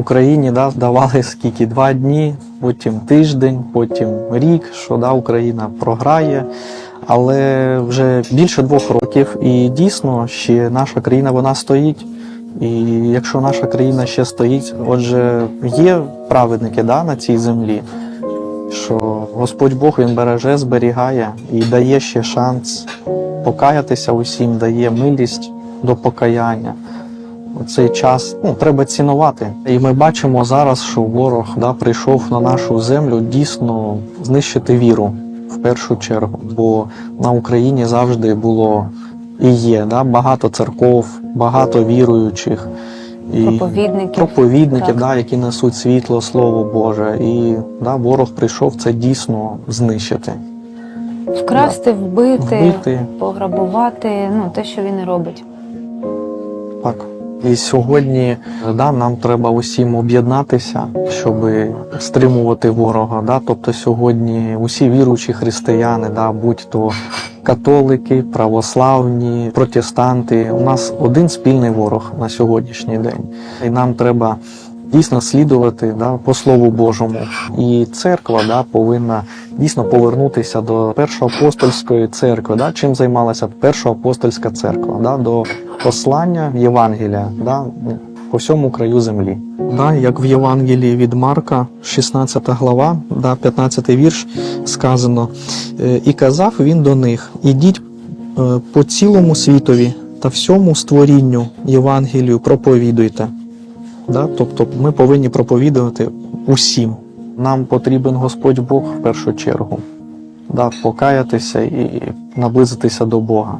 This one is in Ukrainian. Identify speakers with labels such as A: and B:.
A: Україні да, давали скільки два дні, потім тиждень, потім рік, що да, Україна програє. Але вже більше двох років, і дійсно ще наша країна вона стоїть. І якщо наша країна ще стоїть, отже, є праведники да, на цій землі, що Господь Бог він береже, зберігає і дає ще шанс покаятися усім, дає милість до покаяння. Цей час ну, треба цінувати. І ми бачимо зараз, що ворог да, прийшов на нашу землю дійсно знищити віру в першу чергу. Бо на Україні завжди було і є да, багато церков, багато віруючих. І
B: Проповідників.
A: проповідників, да, які несуть світло, слово Боже. І да, ворог прийшов це дійсно знищити.
B: Вкрасти, вбити,
A: Вбити.
B: пограбувати, ну те, що він і робить.
A: Так. І сьогодні да, нам треба усім об'єднатися, щоб стримувати ворога. Да? Тобто сьогодні усі віруючі християни, да, будь-то католики, православні, протестанти, у нас один спільний ворог на сьогоднішній день. І нам треба дійсно слідувати да, по Слову Божому. І церква да, повинна дійсно повернутися до першоапостольської церкви. Да? Чим займалася першоапостольська церква? Да? До послання Євангелія да? по всьому краю землі. Да, як в Євангелії від Марка, 16 глава, да, 15 вірш, сказано: «Е, І казав він до них: Ідіть е, по цілому світові та всьому створінню Євангелію проповідуйте. Да? Тобто ми повинні проповідувати усім. Нам потрібен Господь Бог в першу чергу, да? покаятися і наблизитися до Бога.